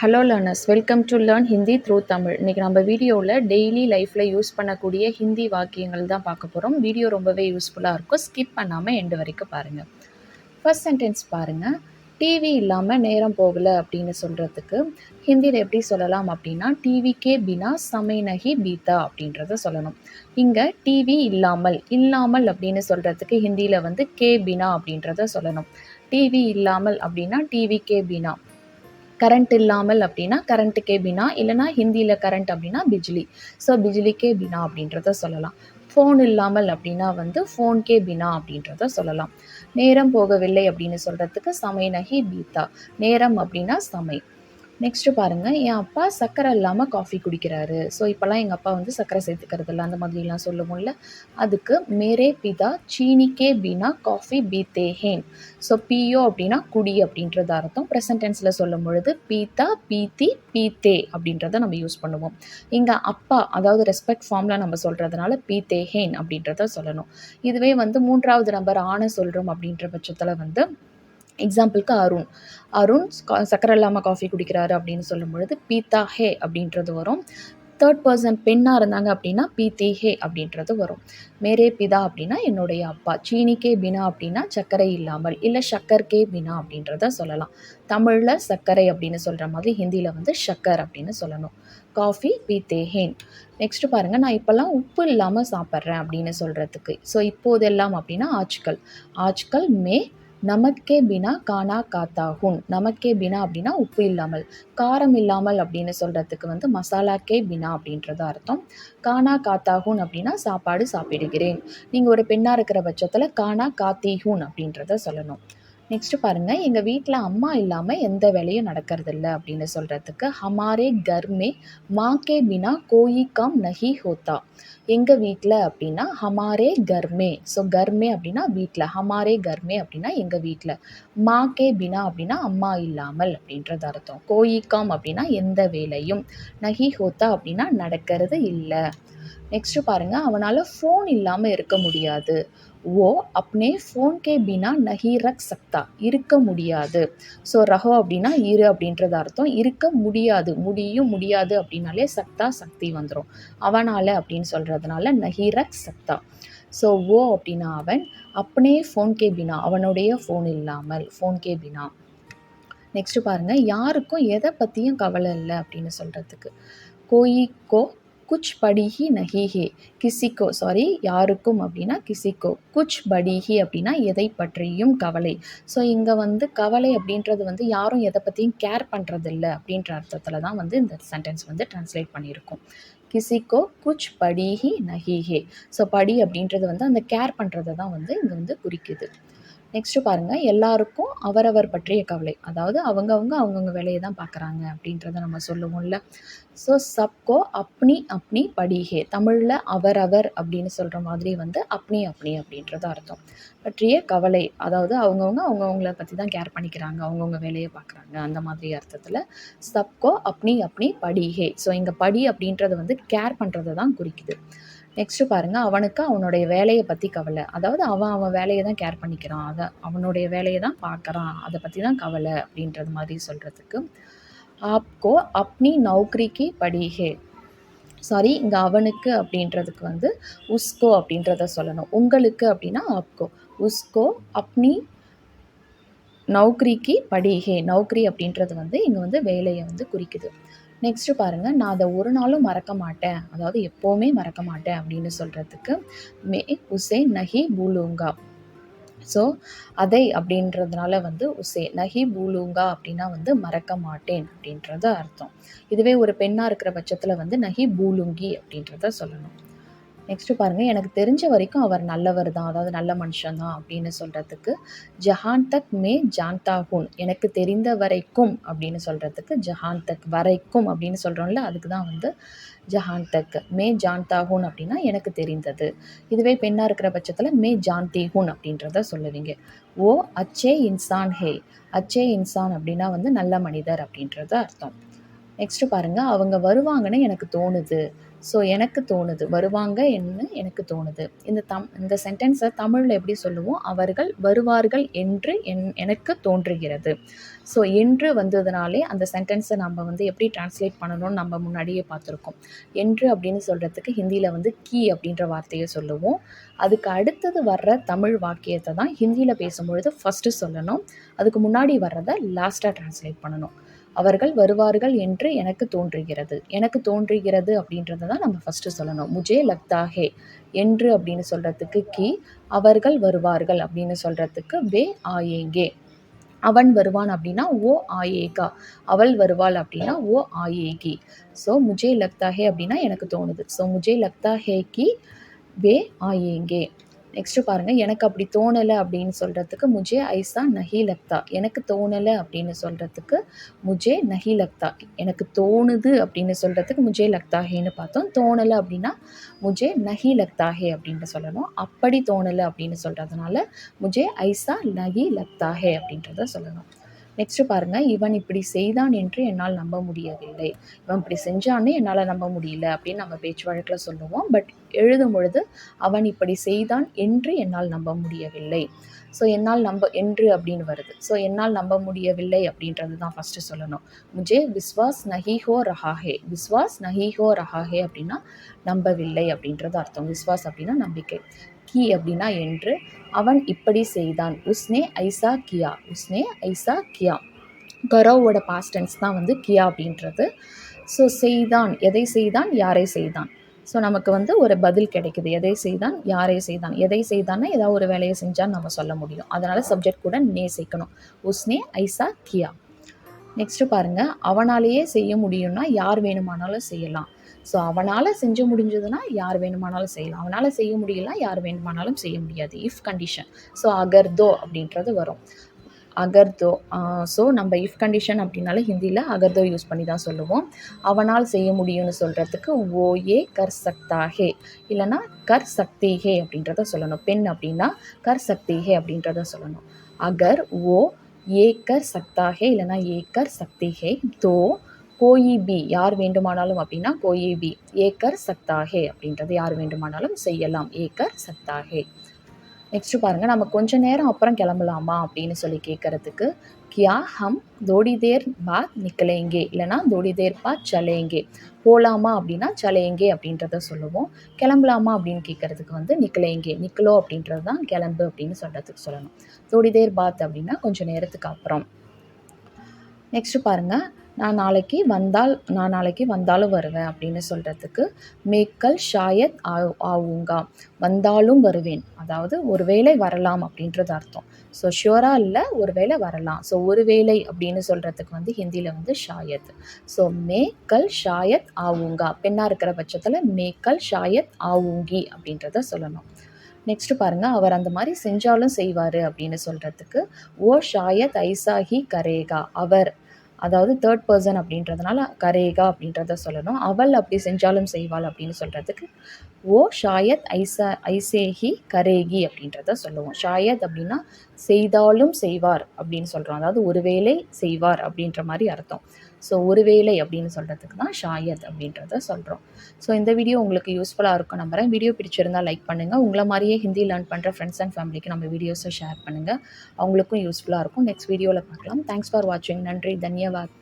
Hello learners welcome to learn Hindi through Tamil இன்றைக்கி நம்ம வீடியோவில் டெய்லி லைஃப்பில் யூஸ் பண்ணக்கூடிய ஹிந்தி வாக்கியங்கள் தான் பார்க்க போகிறோம் வீடியோ ரொம்பவே யூஸ்ஃபுல்லாக இருக்கும். ஸ்கிப் பண்ணாமல் எண்டு வரைக்கும் பாருங்கள் ஃபர்ஸ்ட் சென்டென்ஸ் பாருங்கள் டிவி இல்லாமல் நேரம் போகலை அப்படின்னு சொல்கிறதுக்கு ஹிந்தியில் எப்படி சொல்லலாம் அப்படின்னா டிவிக்கே பினா சமை நகி பீதா அப்படின்றத சொல்லணும். இங்கே டிவி இல்லாமல் இல்லாமல் அப்படின்னு சொல்கிறதுக்கு ஹிந்தியில் வந்து கே பினா அப்படின்றத சொல்லணும். டிவி இல்லாமல் அப்படின்னா டிவி கே பினா கரண்ட் இல்லாமல் அப்படின்னா கரண்ட்டுக்கே பினா இல்லைனா ஹிந்தியில் கரண்ட் அப்படின்னா பிஜ்லி. ஸோ பிஜ்லிக்கே பினா அப்படின்றத சொல்லலாம். ஃபோன் இல்லாமல் அப்படின்னா வந்து ஃபோன்கே பினா அப்படின்றத சொல்லலாம். நேரம் போகவில்லை அப்படின்னு சொல்கிறதுக்கு சமை நகி பீத்தா நேரம் அப்படின்னா சமை. நெக்ஸ்ட்டு பாருங்கள் என் அப்பா சர்க்கரை இல்லாமல் காஃபி குடிக்கிறாரு. ஸோ இப்போல்லாம் எங்கள் அப்பா வந்து சர்க்கரை சேர்த்துக்கிறது இல்லை அந்த மாதிரிலாம் சொல்லுவோம்ல அதுக்கு மேரே பிதா சீனிக்கே பினா காஃபி பீத்தே ஹேன். ஸோ பியோ அப்படின்னா குடி அப்படின்றது அர்த்தம். ப்ரெசன்ட் டென்ஸில் சொல்லும் பொழுது பீதா பீத்தி பீத்தே அப்படின்றத நம்ம யூஸ் பண்ணுவோம். இங்கே அப்பா அதாவது ரெஸ்பெக்ட் ஃபார்மில் நம்ம சொல்கிறதுனால பீத்தே ஹேன் அப்படின்றத சொல்லணும். இதுவே வந்து மூன்றாவது நம்பர் ஆன சொல்கிறோம் அப்படின்ற பட்சத்தில் வந்து எக்ஸாம்பிளுக்கு அருண் அருண் சக்கரை இல்லாமல் காஃபி குடிக்கிறாரு அப்படின்னு சொல்லும் பொழுது பீத்தா ஹே அப்படின்றது வரும். தேர்ட் பர்சன் பெண்ணாக இருந்தாங்க அப்படின்னா பீத்தி ஹே அப்படின்றது வரும். மேரே பிதா அப்படின்னா என்னுடைய அப்பா சீனிக்கே பினா அப்படின்னா சர்க்கரை இல்லாமல் இல்லை சக்கர்கே பினா அப்படின்றத சொல்லலாம். தமிழில் சர்க்கரை அப்படின்னு சொல்கிற மாதிரி ஹிந்தியில் வந்து ஷக்கர் அப்படின்னு சொல்லணும். காஃபி பீத்தே ஹேன் நெக்ஸ்ட்டு பாருங்கள் நான் இப்போல்லாம் உப்பு இல்லாமல் சாப்பிட்றேன் அப்படின்னு சொல்கிறதுக்கு ஸோ இப்போதெல்லாம் அப்படின்னா ஆட்சிகள் ஆஜ்கல் மே நமக்கே பினா கானா காத்தாகுன். நமக்கே பினா அப்படின்னா உப்பு இல்லாமல். காரம் இல்லாமல் அப்படின்னு சொல்கிறதுக்கு வந்து மசாலாக்கே பினா அப்படின்றது அர்த்தம். கானா காத்தாகுன் அப்படின்னா சாப்பாடு சாப்பிடுகிறேன். நீங்கள் ஒரு பெண்ணாக இருக்கிற பட்சத்தில் கானா காத்தீஹூன் அப்படின்றத சொல்லணும். நெக்ஸ்ட்டு பாருங்கள் எங்கள் வீட்டில் அம்மா இல்லாமல் எந்த வேலையும் நடக்கிறதில்ல அப்படின்னு சொல்கிறதுக்கு ஹமாரே கர்மே மாக்கே பினா கோயி காம் நஹி ஹோத்தா. எங்கள் வீட்டில் அப்படின்னா ஹமாரே கர்மே. ஸோ கர்மே அப்படின்னா வீட்டில் ஹமாரே கர்மே அப்படின்னா எங்கள் வீட்டில் மாக்கே பினா அப்படின்னா அம்மா இல்லாமல் அப்படின்றது அர்த்தம். கோயிக்காம் அப்படின்னா எந்த வேலையும். நஹி ஹோத்தா அப்படின்னா நடக்கிறது இல்லை. நெக்ஸ்ட்டு பாருங்கள் அவனால் ஃபோன் இல்லாமல் இருக்க முடியாது. ஓ அப்னே ஃபோன் கே பினா நஹி ரக் சக்தா. இருக்க முடியாது. ஸோ ரஹோ அப்படின்னா இரு அப்படின்றது அர்த்தம். இருக்க முடியாது. முடியும் முடியாது அப்படின்னாலே சக்தா சக்தி வந்துடும் அவனால் அப்படின்னு சொல்கிறதுனால நஹி ரக் சக்தா. ஸோ ஓ அப்படின்னா அவன் அப்னே ஃபோன் கே பினா அவனுடைய ஃபோன் இல்லாமல். ஃபோன் கே பினா. நெக்ஸ்ட்டு பாருங்கள் யாருக்கும் எதை பற்றியும் கவலை இல்லை அப்படின்னு சொல்கிறதுக்கு கோயிக்கோ குச் படிஹி நஹிஹே கிசிக்கோ சாரி யாருக்கும் அப்படின்னா கிசிக்கோ குச் படிஹி அப்படின்னா எதை பற்றியும் கவலை. ஸோ இங்கே வந்து கவலை அப்படின்றது வந்து யாரும் எதை பற்றியும் கேர் பண்ணுறதில்ல அப்படின்ற அர்த்தத்தில் தான் வந்து இந்த சென்டென்ஸ் வந்து ட்ரான்ஸ்லேட் பண்ணியிருக்கோம் கிசிக்கோ குச் படிஹி நஹிஹே. ஸோ படி அப்படின்றது வந்து அந்த கேர் பண்ணுறதை தான் வந்து இங்கே வந்து குறிக்குது. நெக்ஸ்ட்டு பாருங்கள் எல்லாருக்கும் அவரவர் பற்றிய கவலை. அதாவது அவங்கவுங்க அவங்கவுங்க வேலையை தான் பார்க்குறாங்க அப்படின்றத நம்ம சொல்லுவோம்ல. ஸோ சப்கோ அப்னி அப்னி படிகே. தமிழில் அவரவர் அப்படின்னு சொல்கிற மாதிரி வந்து அப்னி அப்னி அப்படின்றது அர்த்தம். பற்றிய கவலை அதாவது அவங்கவுங்க அவங்கவுங்கள பற்றி தான் கேர் பண்ணிக்கிறாங்க அவங்கவுங்க வேலையை பார்க்குறாங்க. அந்த மாதிரி அர்த்தத்தில் சப்கோ அப்னி அப்னி படிகே. ஸோ இங்கே படி அப்படின்றது வந்து கேர் பண்ணுறதை தான் குறிக்குது. நெக்ஸ்ட்டு பாருங்கள் அவனுக்கு அவனுடைய வேலையை பற்றி கவலை. அதாவது அவன் அவன் வேலையை தான் கேர் பண்ணிக்கிறான். அதை அவனுடைய வேலையை தான் பார்க்குறான். அதை பற்றி தான் கவலை அப்படின்றது மாதிரி சொல்கிறதுக்கு ஆப்கோ அப்னி நௌக்ரிக்கு படிஹே சாரி இங்கே அவனுக்கு அப்படின்றதுக்கு வந்து உஸ்கோ அப்படின்றத சொல்லணும். உங்களுக்கு அப்படின்னா ஆப்கோ. உஸ்கோ அப்னி நௌக்ரிக்கு படிகே. நௌக்ரி அப்படின்றது வந்து இங்கே வந்து வேலையை வந்து குறிக்குது. நெக்ஸ்ட்டு பாருங்கள் நான் அதை ஒரு நாளும் மறக்க மாட்டேன். அதாவது எப்போவுமே மறக்க மாட்டேன் அப்படின்னு சொல்கிறதுக்கு மே உசே நஹி பூலூங்கா. ஸோ அதை அப்படின்றதுனால வந்து உசே நஹி பூலூங்கா அப்படின்னா வந்து மறக்க மாட்டேன் அப்படின்றது அர்த்தம். இதுவே ஒரு பெண்ணாக இருக்கிற பட்சத்தில் வந்து நஹி பூலுங்கி அப்படின்றத சொல்லணும். நெக்ஸ்ட்டு பாருங்கள் எனக்கு தெரிஞ்ச வரைக்கும் அவர் நல்லவர் தான் அதாவது நல்ல மனுஷன் தான் அப்படின்னு சொல்கிறதுக்கு ஜஹான் தக் மே ஜான்தா ஹூன் எனக்கு தெரிந்த வரைக்கும் அப்படின்னு சொல்கிறதுக்கு ஜஹான் தக் வரைக்கும் அப்படின்னு சொல்கிறோம்ல அதுக்கு தான் வந்து ஜஹான் தக் மே ஜான்தா ஹூன் அப்படின்னா எனக்கு தெரிந்தது. இதுவே பெண்ணாக இருக்கிற பட்சத்தில் மே ஜான்தி ஹூன் அப்படின்றத சொல்லுவீங்க. ஓ அச்சே இன்சான் ஹே. அச்சே இன்சான் அப்படின்னா வந்து நல்ல மனிதர் அப்படின்றது அர்த்தம். நெக்ஸ்ட்டு பாருங்கள் அவங்க வருவாங்கன்னு எனக்கு தோணுது. ஸோ எனக்கு தோணுது. வருவாங்க என்ன எனக்கு தோணுது. இந்த தம் இந்த சென்டென்ஸை தமிழில் எப்படி சொல்லுவோம்? அவர்கள் வருவார்கள் என்று என் எனக்கு தோன்றுகிறது. ஸோ என்று வந்ததுனாலே அந்த சென்டென்ஸை நம்ம வந்து எப்படி டிரான்ஸ்லேட் பண்ணணும்னு நம்ம முன்னாடியே பார்த்துருக்கோம். என்று அப்படின்னு சொல்கிறதுக்கு ஹிந்தியில் வந்து கீ அப்படின்ற வார்த்தையை சொல்லுவோம். அதுக்கு அடுத்தது வர்ற தமிழ் வாக்கியத்தை தான் ஹிந்தியில் பேசும்பொழுது ஃபஸ்ட்டு சொல்லணும். அதுக்கு முன்னாடி வர்றதை லாஸ்ட்டாக டிரான்ஸ்லேட் பண்ணணும். அவர்கள் வருவார்கள் என்று எனக்கு தோன்றுகிறது. எனக்கு தோன்றுகிறது அப்படின்றத தான் நம்ம ஃபஸ்ட்டு சொல்லணும். முஜே லக்தாஹே என்று அப்படின்னு சொல்கிறதுக்கு கி அவர்கள் வருவார்கள் அப்படின்னு சொல்கிறதுக்கு வே ஆயேங்கே. அவன் வருவான் அப்படின்னா ஓ ஆயேகா. அவள் வருவாள் அப்படின்னா ஓ ஆயேகி. ஸோ முஜே லக்தாஹே அப்படின்னா எனக்கு தோணுது. ஸோ முஜே லக்தாஹே கி வே ஆயேங்கே. நெக்ஸ்ட்டு பாருங்கள் எனக்கு அப்படி தோணலை அப்படின்னு சொல்கிறதுக்கு முஜே ஐசா நஹி லக்தா எனக்கு தோணலை அப்படின்னு சொல்கிறதுக்கு முஜே நஹி லக்தா எனக்கு தோணுது அப்படின்னு சொல்கிறதுக்கு முஜே லக்தாஹேன்னு பார்த்தோம். தோணலை அப்படின்னா முஜே நஹி லக்தாஹே அப்படின்னு சொல்லணும். அப்படி தோணலை அப்படின்னு சொல்கிறதுனால முஜே ஐசா நஹி லக்தாஹே அப்படின்றத சொல்லணும். நெக்ஸ்ட் பாருங்கள் இவன் இப்படி செய்தான் என்று என்னால் நம்ப முடியவில்லை. இவன் இப்படி செஞ்சான்னு என்னால் நம்ப முடியல அப்படின்னு நம்ம பேச்சு வழக்கில் சொல்லுவோம். பட் எழுதும் பொழுது அவன் இப்படி செய்தான் என்று என்னால் நம்ப முடியவில்லை. ஸோ என்னால் நம்ப என்று அப்படின்னு வருது. ஸோ என்னால் நம்ப முடியவில்லை அப்படின்றது தான் ஃபஸ்ட்டு சொல்லணும். முஜே விஸ்வாஸ் நஹி ஹோ ரஹாஹே. விஸ்வாஸ் நஹி ஹோ ரஹாஹே அப்படின்னா நம்பவில்லை அப்படின்றது அர்த்தம். விஸ்வாஸ் அப்படின்னா நம்பிக்கை. கி அப்படின்னா என்று. அவன் இப்படி செய்தான். உஸ்னே ஐசா கியா. உஸ்னே ஐசா கியா. கரோவோட பாஸ்டன்ஸ் தான் வந்து கியா அப்படின்றது. ஸோ செய்தான். எதை செய்தான்? யாரை செய்தான்? ஸோ நமக்கு வந்து ஒரு பதில் கிடைக்குது. எதை செய்தான்? யாரை செய்தான்? எதை செய்தான்னா ஏதாவது ஒரு வேலையை செஞ்சான்னு நம்ம சொல்ல முடியும். அதனால் சப்ஜெக்ட் கூட நே சேர்க்கணும் உஸ்னே ஐசா கியா. நெக்ஸ்ட்டு பாருங்கள் அவனாலேயே செய்ய முடியும்னா யார் வேணுமானாலும் செய்யலாம். ஸோ அவனால் செஞ்சு முடிஞ்சதுன்னா யார் வேணுமானாலும் செய்யலாம். அவனால் செய்ய முடியல யார் வேணுமானாலும் செய்ய முடியாது. இஃப் கண்டிஷன் ஸோ அகர்தோ அப்படின்றது வரும். அகர்தோ ஸோ நம்ம இஃப் கண்டிஷன் அப்படின்னாலே ஹிந்தியில் அகர்தோ யூஸ் பண்ணி தான் சொல்லுவோம். அவனால் செய்ய முடியும்னு சொல்கிறதுக்கு ஓ ஏ கர் சக்தாஹே இல்லைனா கர் சக்திஹே அப்படின்றத சொல்லணும். பெண் அப்படின்னா கர் சக்திஹே அப்படின்றத சொல்லணும். அகர் ஓ ஏக்கர் சக்தாஹே இல்லைனா ஏக்கர் சக்திஹே தோ கோயி பி யார் வேண்டுமானாலும் அப்படின்னா கோயி பி. ஏக்கர் சக்தாஹே அப்படின்றது யார் வேண்டுமானாலும் செய்யலாம். ஏக்கர் சக்தாஹே நெக்ஸ்ட்டு பாருங்கள் நம்ம கொஞ்ச நேரம் அப்புறம் கிளம்பலாமா அப்படின்னு சொல்லி கேட்குறதுக்கு கியா ஹம் தோடி தேர் பாத் நிக்கலேங்கே. இல்லைனா தோடி தேர் பாத் சலேங்கே. போகலாமா அப்படின்னா சலேங்கே அப்படின்றத சொல்லுவோம். கிளம்பலாமா அப்படின்னு கேட்குறதுக்கு வந்து நிக்கலேங்கே நிக்கலோ அப்படின்றது தான் கிளம்பு அப்படின்னு சொல்கிறதுக்கு சொல்லணும். தோடி தேர் பாத் அப்படின்னா கொஞ்சம் நேரத்துக்கு அப்புறம். நெக்ஸ்ட்டு பாருங்கள் நான் நாளைக்கு வந்தால் நான் நாளைக்கு வந்தாலும் வருவேன் அப்படின்னு சொல்கிறதுக்கு மேக்கல் ஷாயத் ஆ ஆவுங்கா. வந்தாலும் வருவேன். அதாவது ஒருவேளை வரலாம் அப்படின்றது அர்த்தம். ஸோ ஷுவராக இல்லை ஒருவேளை வரலாம். ஸோ ஒருவேளை அப்படின்னு சொல்கிறதுக்கு வந்து ஹிந்தியில் வந்து ஷாயத். ஸோ மேக்கல் ஷாயத் ஆவுங்கா. பெண்ணாக இருக்கிற பட்சத்தில் மேக்கல் ஷாயத் ஆவுங்கி அப்படின்றத சொல்லணும். நெக்ஸ்ட்டு பாருங்கள் அவர் அந்த மாதிரி செஞ்சாலும் செய்வார் அப்படின்னு சொல்கிறதுக்கு ஓ ஷாயத் ஐசாஹி கரேகா. அவர் அதாவது தேர்ட் பர்சன் அப்படின்றதுனால கரேகா அப்படின்றத சொல்லணும். அவள் அப்படி செஞ்சாலும் செய்வாள் அப்படின்னு சொல்கிறதுக்கு ஓ ஷாயத் ஐசா ஐசேஹி கரேகி அப்படின்றத சொல்லுவோம். ஷாயத் அப்படின்னா செய்தாலும் செய்வார் அப்படின்னு சொல்கிறோம் அதாவது ஒருவேளை செய்வார் அப்படின்ற மாதிரி அர்த்தம். ஸோ ஒருவேளை அப்படின்னு சொல்கிறதுக்கு தான் ஷாயத் அப்படின்றத சொல்கிறோம் ஸோ இந்த வீடியோ உங்களுக்கு யூஸ்ஃபுல்லாக இருக்கும் நம்புறேன். வீடியோ பிடிச்சிருந்தால் லைக் பண்ணுங்கள் உங்களை மாதிரியே ஹிந்தி லேர்ன் பண்ணுற ஃப்ரெண்ட்ஸ் அண்ட் ஃபேமிலிக்கு நம்ம வீடியோஸை ஷேர் பண்ணுங்கள் அவங்களுக்கும் யூஸ்ஃபுல்லாக இருக்கும். நெக்ஸ்ட் வீடியோவில் பார்க்கலாம். தேங்க்ஸ் ஃபார் வாட்சிங் நன்றி. தன்யவாத்.